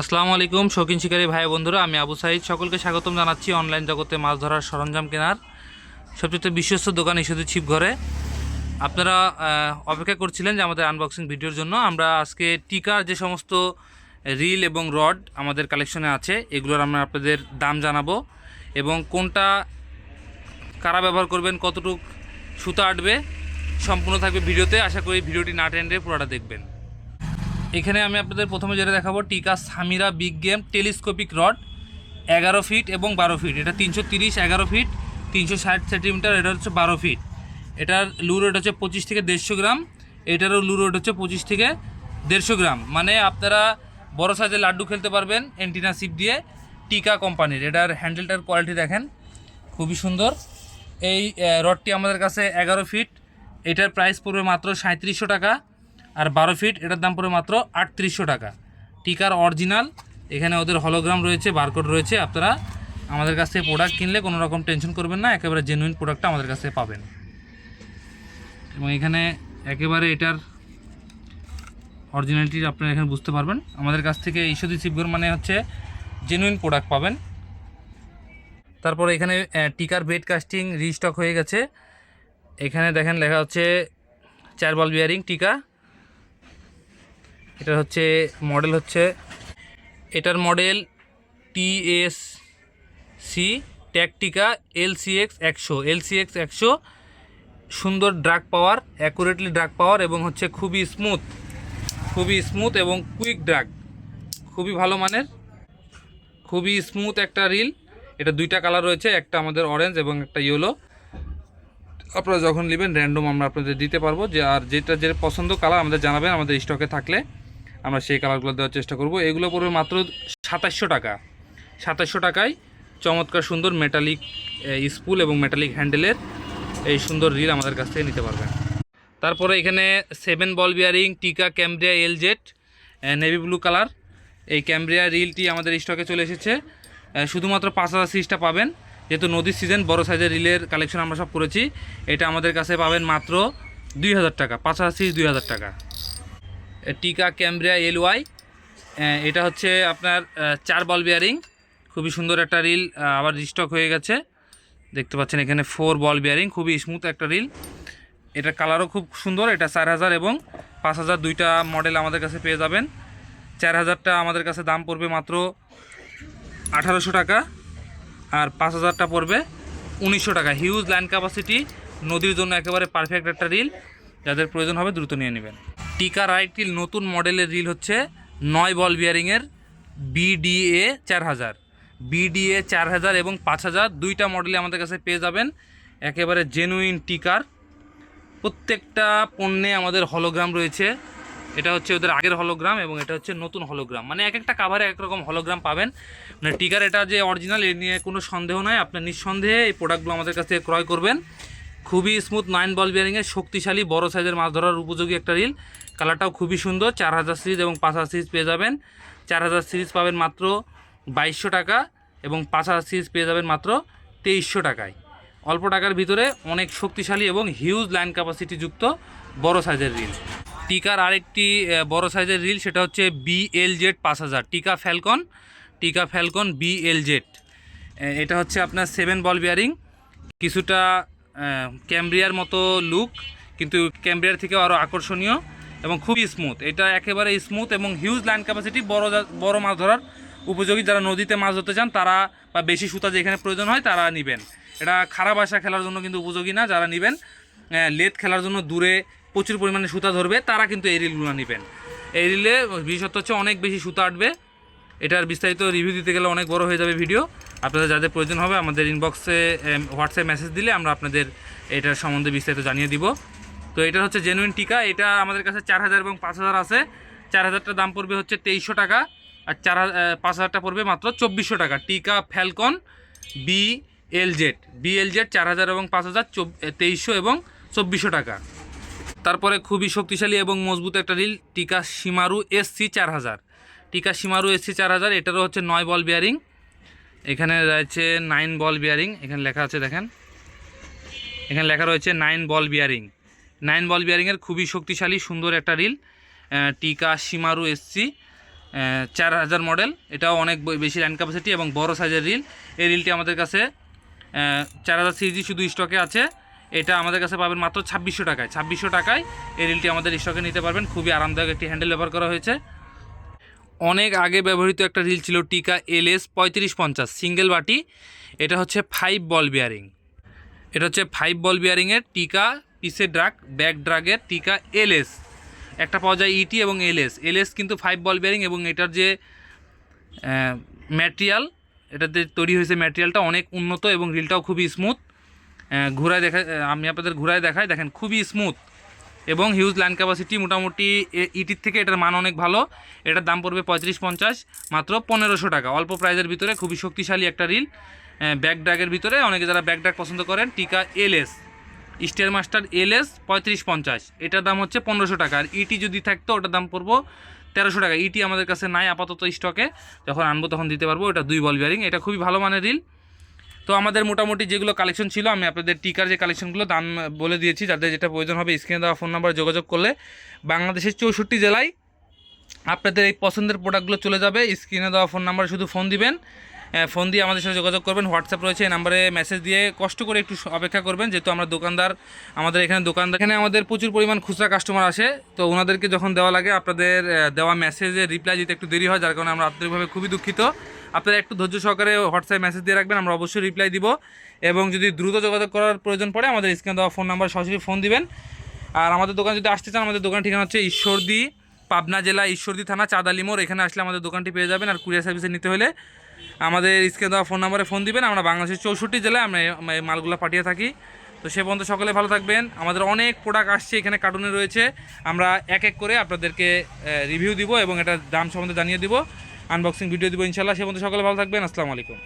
আসসালামু আলাইকুম, শৌখিন শিকারী ভাই বন্ধুরা, আমি আবু সাইদ। সকলকে স্বাগতম জানাচ্ছি অনলাইন জগতে মাছ ধরার সরঞ্জাম কেনার। সবচেয়ে বিশ্বস্ত দোকান ইস্যুদি ছিপ ঘরে আপনারা অপেক্ষা করছিলেন যে আমাদের আনবক্সিং ভিডিওর জন্য। আমরা আজকে টিকার যে সমস্ত রিল এবং রড আমাদের কালেকশনে আছে, এগুলোর আমরা আপনাদের দাম জানাব এবং কোনটা কারা ব্যবহার করবেন, কতটুক সুতা আটবে, সম্পূর্ণ থাকবে ভিডিওতে আশা করি ভিডিওটি না টেন্ডে পুরোটা দেখবেন। এখানে আমি আপনাদের প্রথমে যেটা দেখাবো, Tica Samira big game telescopic rod, এগারো ফিট এবং বারো ফিট। এটা তিনশো তিরিশ, এগারো ফিট, তিনশো ষাট সেন্টিমিটার, এটা হচ্ছে বারো ফিট। এটার লু রেট হচ্ছে পঁচিশ থেকে দেড়শো গ্রাম, এটারও লু রেট হচ্ছে পঁচিশ থেকে দেড়শো গ্রাম। মানে আপনারা বড় সাইজের লাড্ডু খেলতে পারবেন অ্যান্টিনা সিপ দিয়ে টিকা কোম্পানির। এটার হ্যান্ডেলটার কোয়ালিটি দেখেন, খুবই সুন্দর। এই রডটি আমাদের কাছে এগারো ফিট, এটার প্রাইস পড়বে মাত্র সাঁত্রিশশো টাকা। আর বারো ফিট এটার দাম পড়বে মাত্র আটত্রিশশো টাকা। টিকার অরিজিনাল এখানে ওদের হলোগ্রাম রয়েছে বারকোড রয়েছে, আপনারা আমাদের কাছ থেকে প্রোডাক্ট কিনলে কোনো রকম টেনশন করবেন না, একেবারে জেনুইন প্রোডাক্টটা আমাদের কাছে পাবেন। এবং এখানে একেবারে এটার অরিজিনালিটি আপনারা এখানে বুঝতে পারবেন। আমাদের কাছ থেকে ঈশ্বরী শিবগর মানে হচ্ছে জেনুইন প্রোডাক্ট পাবেন। তারপরে এখানে টিকার বেড কাস্টিং রিস্টক হয়ে গেছে। এখানে দেখেন লেখা হচ্ছে, চার বল বিয়ারিং টিকা। এটা হচ্ছে মডেল হচ্ছে, এটার model TS C, Tactica LCX একশো। এলসিএক্স একশো, সুন্দর drag power accurately drag power এবং হচ্ছে খুবই স্মুথ খুবই স্মুথ এবং কুইক ড্রাগ খুবই ভালো মানের, খুবই স্মুথ একটা রিল এটা দুইটা কালার রয়েছে, একটা আমাদের অরেঞ্জ এবং একটা ইয়েলো আপনারা যখন নেবেন র্যান্ডম আমরা আপনাদের দিতে পারব। যে আর যেটা যে পছন্দ কালার আমাদের জানাবেন, আমাদের স্টকে থাকলে। আমরা সেই কালারগুলো দেওয়ার চেষ্টা করব। এগুলো পড়বে মাত্র সাতাশশো টাকা। সাতাশশো টাকায় চমৎকার সুন্দর মেটালিক স্পুল এবং মেটালিক হ্যান্ডেলের এই সুন্দর রিল আমাদের কাছ থেকে নিতে পারবেন। তারপরে এখানে seven ball bearing Tica, Cambria L jet navy blue colour এই ক্যামব্রিয়া রিলটি আমাদের স্টকে চলে এসেছে। শুধুমাত্র পাঁচ হাজার সিরিজটা পাবেন। যেহেতু নদীর সিজন বড় সাইজের রিলের কালেকশন আমরা সব করেছি। এটা আমাদের কাছে পাবেন মাত্র দুই হাজার টাকা। পাঁচ হাজার সিরিজ দুই হাজার টাকা। টিকা ক্যামব্রিয়া এল ওয়াই। এটা হচ্ছে আপনার চার বল বিয়ারিং খুবই সুন্দর একটা রিল আবার রিস্টক হয়ে গেছে। দেখতে পাচ্ছেন এখানে ফোর বল বিয়ারিং খুবই স্মুথ একটা রিল এটার কালারও খুব সুন্দর, এটা চার হাজার এবং পাঁচ হাজার দুইটা মডেল আমাদের কাছে পেয়ে যাবেন। চার হাজারটা আমাদের কাছে দাম পড়বে মাত্র আঠারোশো টাকা, আর পাঁচ হাজারটা পড়বে উনিশশো টাকা। হিউজ ল্যান্ড ক্যাপাসিটি নদীর জন্য একেবারে পারফেক্ট একটা রিল যাদের প্রয়োজন হবে দ্রুত নিয়ে নেবেন। টিকার আরেকটি নতুন মডেলের রিল হচ্ছে নয় বল বিয়ারিংয়ের বিডিএ চার হাজার বিডিএ চার হাজার এবং পাঁচ হাজার দুইটা মডেলে আমাদের কাছে পেয়ে যাবেন। একেবারে জেনুইন টিকার। প্রত্যেকটা পণ্যে আমাদের হলোগ্রাম রয়েছে। এটা হচ্ছে ওদের আগের হলোগ্রাম এবং এটা হচ্ছে নতুন হলোগ্রাম মানে এক একটা কাভারে এক রকম হলোগ্রাম পাবেন। মানে টিকার এটা যে অরিজিনাল এ নিয়ে কোনো সন্দেহ নয় আপনার নিঃসন্দেহে এই প্রোডাক্টগুলো আমাদের কাছ ক্রয় করবেন। খুবই স্মুথ নাইন বল বিয়ারিংয়ের শক্তিশালী বড় সাইজের মাছ ধরার উপযোগী একটা রিল কালারটাও খুবই সুন্দর, চার হাজার সিরিজ এবং পাঁচ হাজার সিরিজ পেয়ে যাবেন। চার হাজার সিরিজ পাবেন মাত্র বাইশশো টাকা এবং পাঁচ হাজার সিরিজ পেয়ে যাবেন মাত্র তেইশশো টাকায়। অল্প টাকার ভিতরে অনেক শক্তিশালী এবং হিউজ লাইন ক্যাপাসিটি যুক্ত বড় সাইজের রিল টিকার আরেকটি বড় সাইজের রিল সেটা হচ্ছে বিএল জেড পাঁচ হাজার, টিকা ফ্যালকন টিকা ফ্যালকন বিএল জেড এটা হচ্ছে আপনার সেভেন বল বিয়ারিং কিছুটা ক্যামব্রিয়ার মতো লুক কিন্তু ক্যামব্রিয়ার থেকেও আরও আকর্ষণীয় এবং খুবই স্মুথ এটা একেবারে স্মুথ এবং হিউজ লাইন ক্যাপাসিটি বড় বড় মাছ ধরার উপযোগী। যারা নদীতে মাছ ধরতে চান, তারা বা বেশি সুতা যেখানে প্রয়োজন হয়, তারা নেবেন। এটা খারাপ আশা খেলার জন্য কিন্তু উপযোগী না, যারা নেবেন লেদ খেলার জন্য দূরে প্রচুর পরিমাণে সুতা ধরবে, তারা কিন্তু এই রিলগুলো নেবেন। এই রিলে বিশেষত হচ্ছে অনেক বেশি সুতা আটবে। এটার বিস্তারিত রিভিউ দিতে গেলে অনেক বড় হয়ে যাবে ভিডিও আপনাদের যাদের প্রয়োজন হবে, আমাদের ইনবক্সে হোয়াটসঅ্যাপ মেসেজ দিলে আমরা আপনাদের এটার সম্বন্ধে বিস্তারিত জানিয়ে দিব। তো এটা হচ্ছে জেনুইন টিকা, এটা আমাদের কাছে চার হাজার এবং পাঁচ হাজার আছে। চার হাজারটার দাম পড়বে হচ্ছে তেইশশো টাকা, আর চার পাঁচ হাজারটা পড়বে মাত্র চব্বিশশো টাকা। Tica Falcon B L Z B L Z চার হাজার এবং পাঁচ হাজার তেইশশো এবং চব্বিশশো টাকা। তারপরে খুবই শক্তিশালী এবং মজবুত একটা রিল টিকা শিমারু এসসি চার হাজার। টিকা শিমারু এসসি চার হাজার, এটারও হচ্ছে নয় বল বিয়ারিং এখানে রয়েছে নাইন বল বিয়ারিং এখানে লেখা আছে দেখেন। এখানে লেখা রয়েছে nine ball bearing nine ball বিয়ারিংয়ের খুবই শক্তিশালী, সুন্দর একটা রিল টিকা সিমারু এসসি চার হাজার মডেল এটাও অনেক বেশি ল্যান্ড ক্যাপাসিটি এবং বড় সাইজের রিল এই রিলটি আমাদের কাছে চার হাজার সিজি শুধু স্টকে আছে। এটা আমাদের কাছে পাবেন মাত্র ছাব্বিশশো টাকায়। ছাব্বিশশো টাকায় এই রিলটি আমাদের স্টকে নিতে পারবেন। খুবই আরামদায়ক একটি হ্যান্ডেল ব্যবহার করা হয়েছে। অনেক আগে ব্যবহৃত একটা রিল ছিল টিকা এলএস পঁয়ত্রিশ পঞ্চাশ সিঙ্গেল বাটি। এটা হচ্ছে ফাইভ বল বিয়ারিং এটা হচ্ছে ফাইভ বল বিয়ারিংয়ের টিকা পিসের ড্রাগ ব্যাক ড্রাগের টিকা এলএস। একটা পাওয়া যায় ইটি এবং এলএস। এলএস কিন্তু ফাইভ বল বিয়ারিং এবং এটার যে ম্যাটেরিয়াল এটাতে তৈরি হয়েছে ম্যাটেরিয়ালটা অনেক উন্নত এবং রিলটাও খুবই স্মুথ ঘোরায় দেখা আমি আপনাদের ঘোরায় দেখাই, দেখেন খুবই স্মুথ এবং হিউজ ল্যান্ড ক্যাপাসিটি মোটামুটি ইটির থেকে এটার মান অনেক ভালো। এটার দাম পড়বে পঁয়ত্রিশ পঞ্চাশ, মাত্র পনেরোশো টাকা। অল্প প্রাইজের ভিতরে খুবই শক্তিশালী একটা রিল ব্যাক ড্রাগের ভিতরে। অনেকে যারা ব্যাক ড্রাগ পছন্দ করেন, টিকা এলএস। স্টার মাস্টার এলএস পঁয়ত্রিশ পঞ্চাশ। এটার দাম হচ্ছে পনেরোশো টাকা। আর ইটি যদি থাকতো, ওটার দাম পড়ব তেরোশো টাকা। ইটি আমাদের কাছে নাই, আপাতত স্টকে যখন আনব তখন দিতে পারব। এটা দুই বল বিয়ারিং এটা খুবই ভালো মানের রিল তো আমাদের মোটামুটি যেগুলো কালেকশন ছিল, আমি আপনাদের টিকার যে কালেকশনগুলো দাম বলে দিয়েছি, যাদের যেটা প্রয়োজন হবে স্ক্রিনে দেওয়া ফোন নাম্বার যোগাযোগ করলে বাংলাদেশের চৌষট্টি জেলায় আপনাদের এই পছন্দের প্রোডাক্টগুলো চলে যাবে স্ক্রিনে দেওয়া ফোন নাম্বারে শুধু ফোন দিবেন। ফোন দিয়ে আমাদের সাথে যোগাযোগ করবেন। হোয়াটসঅ্যাপ রয়েছে, এই নাম্বারে মেসেজ দিয়ে কষ্ট করে একটু অপেক্ষা করবেন, যেহেতু আমরা দোকানদার, আমাদের এখানে দোকানদার, এখানে আমাদের প্রচুর পরিমাণ খুচরা কাস্টমার আসে, তো ওনাদেরকে যখন দেওয়া লাগে, আপনাদের দেওয়া মেসেজে রিপ্লাই দিতে একটু দেরি হয়, যার কারণে আমরা আন্তরিকভাবে খুবই দুঃখিত। আপনারা একটু ধৈর্য সহকারে হোয়াটসঅ্যাপ মেসেজ দিয়ে রাখবেন, আমরা অবশ্যই রিপ্লাই দিব। এবং যদি দ্রুত যোগাযোগ করার প্রয়োজন পড়ে, আমাদের স্ক্রিনে দেওয়া ফোন নাম্বার সরাসরি ফোন দিবেন। আর আমাদের দোকান যদি আসতে চান, আমাদের দোকান ঠিকানা হচ্ছে ঈশ্বরদী, পাবনা জেলা ঈশ্বরদী থানা, চাঁদালি মোড়। এখানে আসলে আমাদের দোকানটি পেয়ে যাবেন, আর কুরিয়ার সার্ভিসে নিতে হলে। আমাদের স্ক্রিনে দেওয়া ফোন নাম্বারে ফোন দিবেন, আমরা বাংলাদেশের চৌষট্টি জেলায় আমরা মালগুলো পাঠিয়ে থাকি। তো সে পর্যন্ত সকলে ভালো থাকবেন। আমাদের অনেক প্রোডাক্ট আসছে এখানে কার্টুনে রয়েছে। আমরা এক এক করে আপনাদেরকে রিভিউ দিব এবং এটার দাম সম্বন্ধে জানিয়ে দিব। আনবক্সিং ভিডিও দিব ইনশাল্লাহ। সে পর্যন্ত সকলে ভালো থাকবেন। আসসালামু আলাইকুম।